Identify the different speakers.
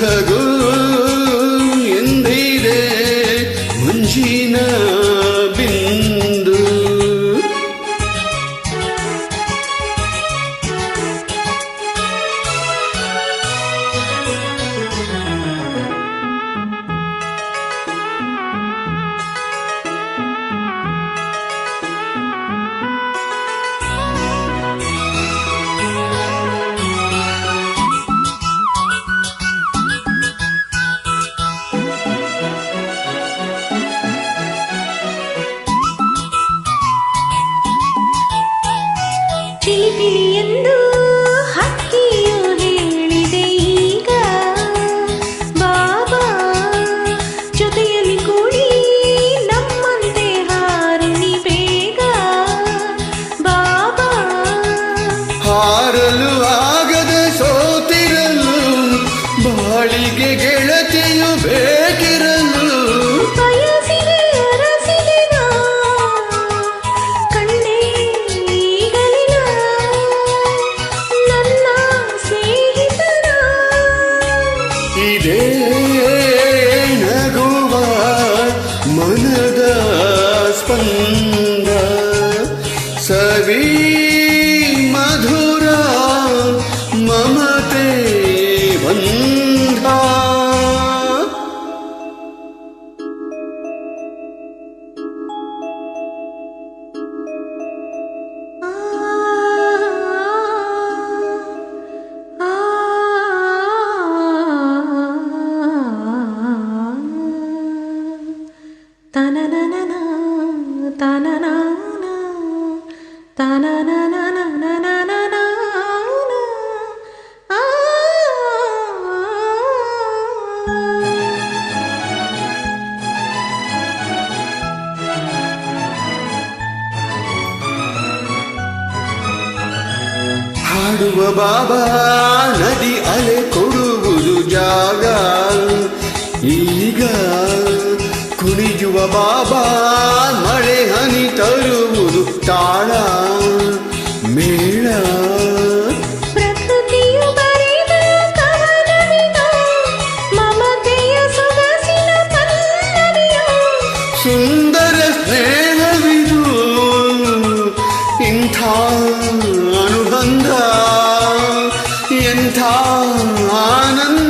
Speaker 1: good.
Speaker 2: ಚಿಲಿಪಿಲಿ ಎಂದು ಹಕ್ಕಿಯು ಹೇಳಿದೆ ಈಗ. ಬಾಬಾ ಜೊತೆಯಲ್ಲಿ ಕೂಡಿ ನಮ್ಮಂತೆ ಹಾರುನಿ ಬೇಗ. ಬಾಬಾ
Speaker 1: ಹಾರಲು
Speaker 2: Hari
Speaker 1: ಹಾಡುವ ಬಾಬಾ ನದಿ ಅಲೆ ಕೊಡುವುದು ಜಾಗ. ಈಗ ಕುಣಿಯುವ ಬಾಬಾ ಮಳೆ ಹನಿ ತರುವುದು ತಾಳ என்றான் ஆனந்த